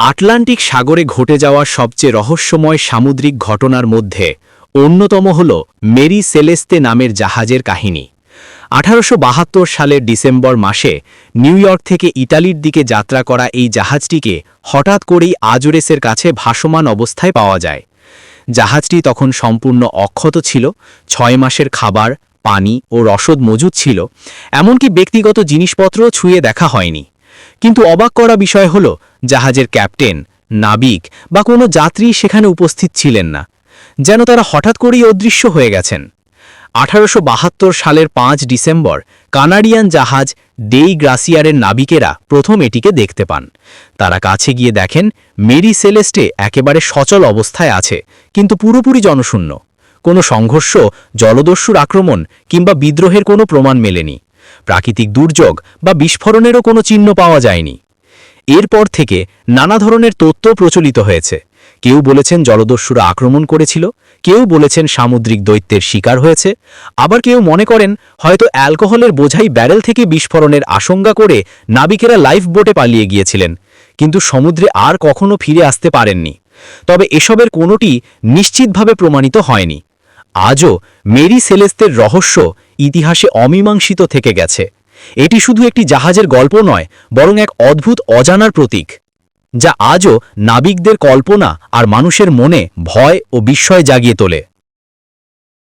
Atlantic সাগরে ঘটে যাওয়া সবচেয়ে রহস্যময় সামুদ্রিক ঘটনার মধ্যে অন্যতম হল মেরি সেলেস্তে নামের জাহাজের কাহিনী। আঠারোশো বাহাত্তর সালের ডিসেম্বর মাসে নিউ ইয়র্ক থেকে ইটালির দিকে যাত্রা করা এই জাহাজটিকে হঠাৎ করেই আজোরেসের কাছে ভাসমান অবস্থায় পাওয়া যায়। জাহাজটি তখন সম্পূর্ণ অক্ষত ছিল, ছয় মাসের খাবার, পানি ও রসদ মজুদ ছিল, এমনকি ব্যক্তিগত জিনিসপত্রও ছুঁয়ে দেখা হয়নি। কিন্তু অবাক করা বিষয় হল, জাহাজের ক্যাপ্টেন, নাবিক বা কোনো যাত্রী সেখানে উপস্থিত ছিলেন না। যেন তারা হঠাৎ করেই অদৃশ্য হয়ে গেছেন। আঠারোশো বাহাত্তর সালের পাঁচ ডিসেম্বর, কানাডিয়ান জাহাজ ডেই গ্রাসিয়ারের নাবিকেরা প্রথম এটিকে দেখতে পান। তারা কাছে গিয়ে দেখেন, মেরি সেলেস্টে একেবারে সচল অবস্থায় আছে, কিন্তু পুরোপুরি জনশূন্য। কোনো সংঘর্ষ, জলদস্যুর আক্রমণ কিংবা বিদ্রোহের কোনো প্রমাণ মেলেনি। প্রাকৃতিক দুর্যোগ বা বিস্ফোরণেরও কোনো চিহ্ন পাওয়া যায়নি। এরপর থেকে নানা ধরনের তথ্য প্রচলিত হয়েছে। কেউ বলেছেন জলদস্যুরা আক্রমণ করেছিল, কেউ বলেছেন সামুদ্রিক দৈত্যের শিকার হয়েছে, আবার কেউ মনে করেন হয়তো অ্যালকোহলের বোঝাই ব্যারেল থেকে বিস্ফোরণের আশঙ্কা করে নাবিকেরা লাইফ বোটে পালিয়ে গিয়েছিলেন, কিন্তু সমুদ্রে আর কখনো ফিরে আসতে পারেননি। তবে এসবের কোনোটি নিশ্চিতভাবে প্রমাণিত হয়নি। আজও মেরি সেলেস্তের রহস্য ইতিহাসে অমীমাংসিত থেকে গেছে। এটি শুধু একটি জাহাজের গল্প নয়, বরং এক অদ্ভুত অজানার প্রতীক, যা আজও নাবিকদের কল্পনা আর মানুষের মনে ভয় ও বিস্ময় জাগিয়ে তোলে।